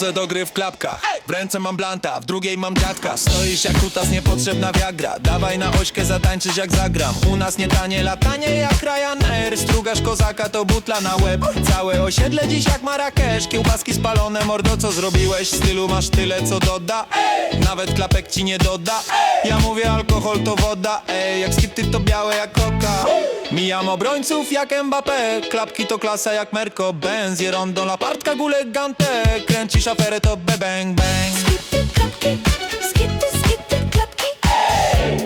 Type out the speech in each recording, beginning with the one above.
mokry w klapkach. W ręce mam blanta, w drugiej mam dziadka. Stoisz jak kutas, niepotrzebna wiagra Dawaj na ośkę, zatańczysz jak zagram. U nas nie tanie latanie jak Ryanair. Strugasz kozaka to butla na łeb. Całe osiedle dziś jak Marrakesz. Kiełbaski spalone, mordo co zrobiłeś? Stylu masz tyle co doda. Nawet klapek ci nie doda. Ja mówię alkohol to woda. Ej, jak skipty to białe jak koka Mijam obrońców jak Mbappé. Klapki to klasa jak Merko Benz. Je rondo la partka gule gante. Kręcisz aferę to be bang bang. Skity klapki, skity, skity klapki.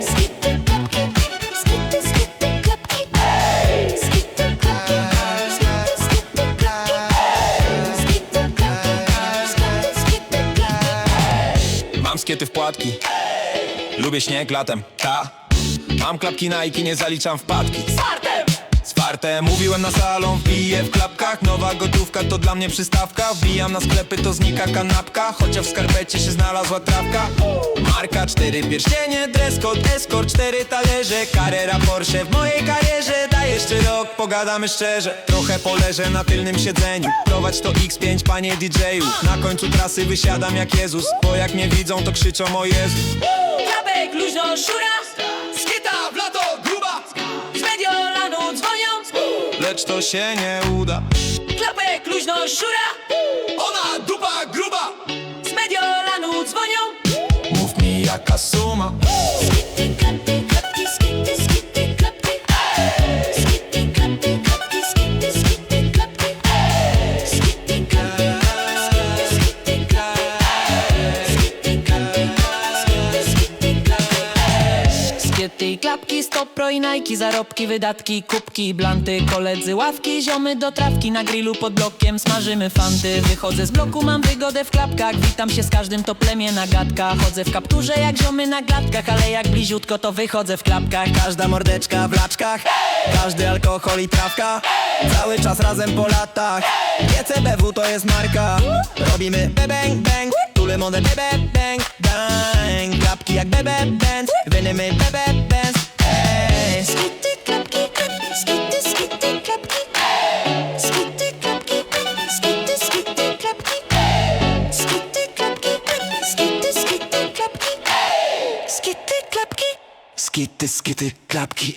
Skity klapki, skity, skity klapki. Skity klapki, skity, skity klapki. Skity klapki, skity, skity klapki. Mam skiety w płatki. Lubię śnieg latem, ta Mam klapki Nike, nie zaliczam wpadki. Zwarte, mówiłem na salon, wbiję w klapkach. Nowa gotówka to dla mnie przystawka. Wbijam na sklepy, to znika kanapka. Chociaż w skarpecie się znalazła trawka. Marka, cztery pierścienie, dress code, escort, cztery talerze. Karera Porsche w mojej karierze. Daj jeszcze rok, pogadamy szczerze. Trochę poleżę na tylnym siedzeniu. Prowadź to X5, panie DJ-u Na końcu trasy wysiadam jak Jezus Bo jak mnie widzą, to krzyczą o Jezus. Luźno szura Lecz to się nie uda. Klapek luźno szura Ona dupa gruba. Z Mediolanu dzwonią. Mów mi jaka suma klapki, stop pro i Nike Zarobki, wydatki, kubki, blanty Koledzy, ławki, ziomy do trawki Na grillu pod blokiem smażymy fanty. Wychodzę z bloku, mam wygodę w klapkach Witam się z każdym, to plemię na gadkach. Chodzę w kapturze jak ziomy na glatkach Ale jak bliziutko, to wychodzę w klapkach. Każda mordeczka w laczkach Każdy alkohol i trawka Cały czas razem po latach. GCBW to jest marka Robimy be bang Tu lemony be be bang bang. Klapki jak bebe band Wynymy bebe klapki, dyskity, klapki.